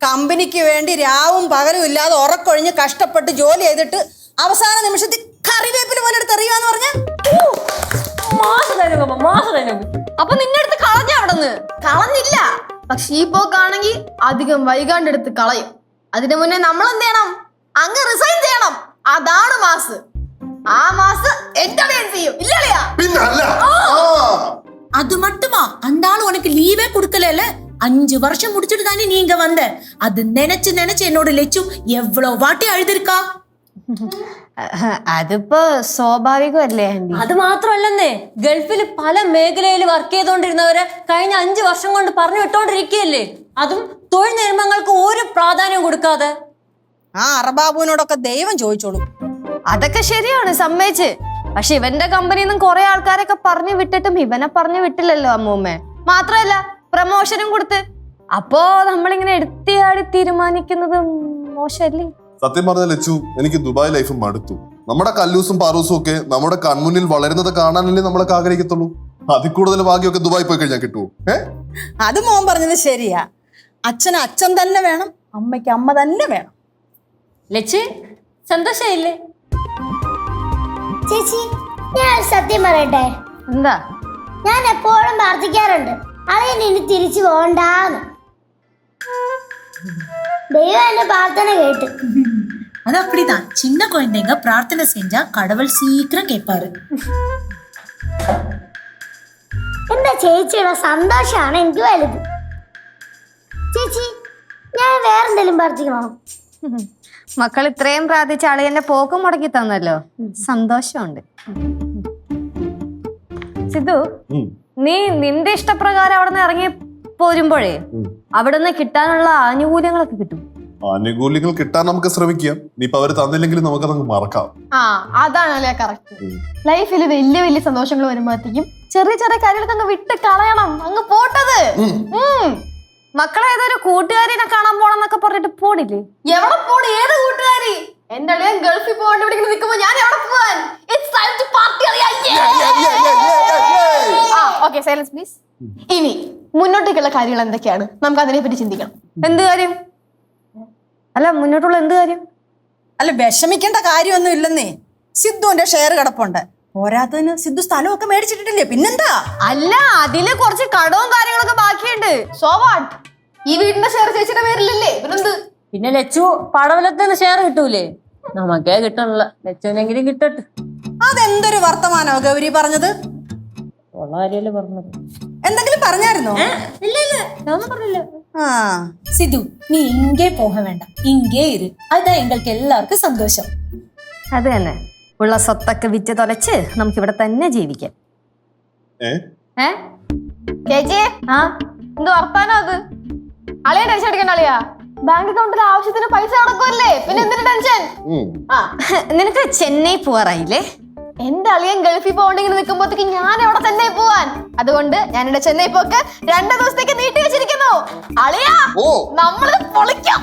കമ്പനിക്ക് വേണ്ടി രാവും പകലും ഇല്ലാതെ ഉറക്കൊഴിഞ്ഞ് കഷ്ടപ്പെട്ട് ജോലി ചെയ്തിട്ട് അവസാന നിമിഷത്തിൽ കറിവേപ്പില പോലെ എടുത്ത് എറിയാന്ന് പറഞ്ഞ മാസ ഡയലോഗ് മാസ ഡയലോഗ് അപ്പൊ നിന്റെ അടുത്ത് കളഞ്ഞ അവിടെ കളഞ്ഞില്ല പക്ഷെ ഈ പോക്കാണെങ്കിൽ അധികം വൈകാണ്ട് എടുത്ത് കളയും അതിനു മുന്നേ നമ്മൾ എന്ത് ചെയ്യണം അങ്ങ് റിസൈൻ ചെയ്യണം അതാണ് മാസ് ആ മാസ് എന്റെ ചെയ്യും ഇല്ലളിയാ പിന്നല്ല ആ அது மட்டுமா அந்த ஆள் உனக்கு லீவே கொடுக்கல அஞ்சு வருஷம் முடிச்சுட்டு தானே நீங்க வந்த அது நினைச்சு நினைச்சு என்னோட லெச்சு எவ்வளவு வாட்டி அழுதுருக்கா അതിപ്പോ സ്വാഭാവികമല്ലേ ആന്റി അത് മാത്രമല്ലെന്നേ ഗൾഫിൽ പല മേഖലയിൽ വർക്ക് ചെയ്തുകൊണ്ടിരുന്നവരെ കഴിഞ്ഞ അഞ്ചു വർഷം കൊണ്ട് പറഞ്ഞു വിട്ടോണ്ടിരിക്കുകയല്ലേ അതും തൊഴിൽ നിയമങ്ങൾക്ക് ഒരു പ്രാധാന്യം കൊടുക്കാതെ ആ അറബാബുവിനോടൊക്കെ ദൈവം ചോദിച്ചോളൂ അതൊക്കെ ശരിയാണ് സമ്മതിച്ച് പക്ഷെ ഇവന്റെ കമ്പനിയിൽ നിന്നും കുറെ ആൾക്കാരൊക്കെ പറഞ്ഞു വിട്ടിട്ടും ഇവനെ പറഞ്ഞു വിട്ടില്ലല്ലോ അമ്മൂമ്മ മാത്രമല്ല പ്രമോഷനും കൊടുത്ത്. അപ്പോ നമ്മളിങ്ങനെ എടുത്തിയാടി തീരുമാനിക്കുന്നത് മോശമല്ലേ? സത്യം പറഞ്ഞാൽ ലച്ചു എനിക്ക് ദുബായ് ലൈഫ് മടുത്തു. നമ്മുടെ കല്ലൂസും പാറൂസും ഒക്കെ നമ്മുടെ കൺമുന്നിൽ വളരുന്നത് കാണാനല്ലേ നമ്മളൊക്കെ ആഗ്രഹിക്കത്തുള്ളൂ. അതിൽ കൂടുതൽ ഭാഗ്യമൊക്കെ ദുബായ് പോയി കഴിഞ്ഞാൽ കിട്ടുമോ? ഏ? അത് മോൻ പറഞ്ഞത് ശരിയാ. അച്ഛൻ അച്ഛൻ തന്നെ വേണം അമ്മയ്ക്ക് അമ്മ തന്നെ വേണം. ലച്ചു സന്തോഷമായില്ലേ ചേച്ചി ഞാൻ ഒരു സത്യം പറയട്ടെ? എന്താ? ഞാൻ എപ്പോഴും പ്രാർത്ഥിക്കാറുണ്ട്. അളിയൻ ഇനി തിരിച്ചു പോകണ്ടാന്ന് ദൈവം എന്റെ പ്രാർത്ഥന കേട്ടു அது அப்படிதான் சின்ன குழந்தைங்க பிரார்த்தனை செஞ்சா கடவுள் சீக்கிரம் கேட்பாரு എന്റെ ചേച്ചിയുടെ സന്തോഷമാണ് എനിക്ക് വലുത് ചേച്ചി ഞാൻ വേറെന്തെങ്കിലും പ്രാർത്ഥിക്കണോ മക്കൾ ഇത്രയും പ്രാർത്ഥിച്ച അളിയന്റെ പോക്ക് മുടക്കി തന്നല്ലോ സന്തോഷമുണ്ട് സിദ്ധു ഉം. നീ നിന്റെ ഇഷ്ടപ്രകാരം അവിടെ നിന്ന് ഇറങ്ങി പോരുമ്പോഴേ. അവിടെ നിന്ന് കിട്ടാനുള്ള ആനുകൂല്യങ്ങളൊക്കെ കിട്ടും. ആനുകൂല്യങ്ങൾ കിട്ടാൻ നമുക്ക് ശ്രമിക്കാം. ഇനിയിപ്പൊ അവർ തന്നില്ലെങ്കിലും നമുക്കതങ്ങ് മറക്കാം. ആ അതാണല്ലേ കറക്റ്റ് ലൈഫിൽ വലിയ വലിയ സന്തോഷങ്ങൾ വരുമ്പോഴത്തേക്കും ചെറിയ ചെറിയ കാര്യങ്ങളൊക്കെ അങ്ങ് വിട്ട് കളയണം. അങ്ങ് പോട്ടത്. മക്കളെ ഏതൊരു കൂട്ടുകാരിനെ കാണാൻ പോണെന്നൊക്കെ പറഞ്ഞിട്ട് പോണില്ലേ? എവിടെ പോണ്? ഏത് കൂട്ടുകാരി? എന്റെ ഗൾഫിൽ പോകേണ്ടി നിൽക്കുമ്പോ ഞാൻ എവിടെ പോവാൻ? ഇറ്റ്സ് time to party, അളിയാ. Yeah. ആ ഓക്കെ സൈലൻസ് പ്ലീസ് ഇനി മുന്നോട്ടേക്കുള്ള കാര്യങ്ങൾ എന്തൊക്കെയാണ്? നമുക്ക് അതിനെ പറ്റി ചിന്തിക്കണം എന്ത് കാര്യം? അല്ല മുന്നോട്ടുള്ള എന്ത് കാര്യം? അല്ല വിഷമിക്കേണ്ട കാര്യമൊന്നും ഇല്ലെന്നേ. സിദ്ധുവിന്റെ ഷെയർ കിടപ്പുണ്ട്. പോരാത്തതിന് സിദ്ധു സ്ഥലമൊക്കെ മേടിച്ചിട്ടില്ലേ പിന്നെന്താ? അല്ല അതിൽ കുറച്ച് കടവും കാര്യങ്ങളൊക്കെ ബാക്കിയുണ്ട്. സോ വാട്ട് ഈ വീടിന്റെ ഷെയർ ചേച്ചിയുടെ പേരിലല്ലേ? പിന്നെന്ത്? പിന്നെ ലച്ചു പടവലത്തിന് ഷെയർ കിട്ടൂലേ? നമുക്കേ കിട്ടണല്ലോ ലച്ചുവിനെങ്കിലും കിട്ടട്ടെ. അതെന്തൊരു വർത്തമാനോ ഗൗരി പറഞ്ഞത്? ഉള്ള കാര്യമല്ലേ പറഞ്ഞത് എന്തെങ്കിലും പറഞ്ഞായിരുന്നോ ഇല്ല ഇല്ല ഞാൻ പറഞ്ഞില്ല ആ சிது நீ இங்கே போக வேண்டாம் இங்கே இரு அதுதான் எங்களுக்கு எல்லாருக்கும் சந்தோஷம் അത് തന്നെ ഉള്ള സ്വത്തൊക്കെ വിറ്റ് തൊലച്ച് നമുക്ക് ഇവിടെ തന്നെ ജീവിക്കാം ഏ ഏ ചേച്ചി ആ എന്ത് വർത്താനോ അത് അളിയ ടെൻഷൻ അടിക്കണ്ട അളിയാ ബാങ്ക് അക്കൗണ്ടിൽ ആവശ്യത്തിന് പൈസ നടക്കുമല്ലേ പിന്നെ എന്തിനു ടെൻഷൻ ഉം. ആ നിനക്ക് ചെന്നൈ പോവാറായില്ലേ എന്റെ അളിയൻ ഗൾഫിൽ പോകണ്ടെങ്കിൽ നിൽക്കുമ്പോഴത്തേക്ക് ഞാൻ അവിടെ ചെന്നൈ പോവാൻ. അതുകൊണ്ട് ഞാൻ എന്റെ ചെന്നൈ പോക്ക് രണ്ടു ദിവസത്തേക്ക് നീട്ടി വെച്ചിരിക്കുന്നു. അളിയാ നമ്മൾ പൊളിക്കാം.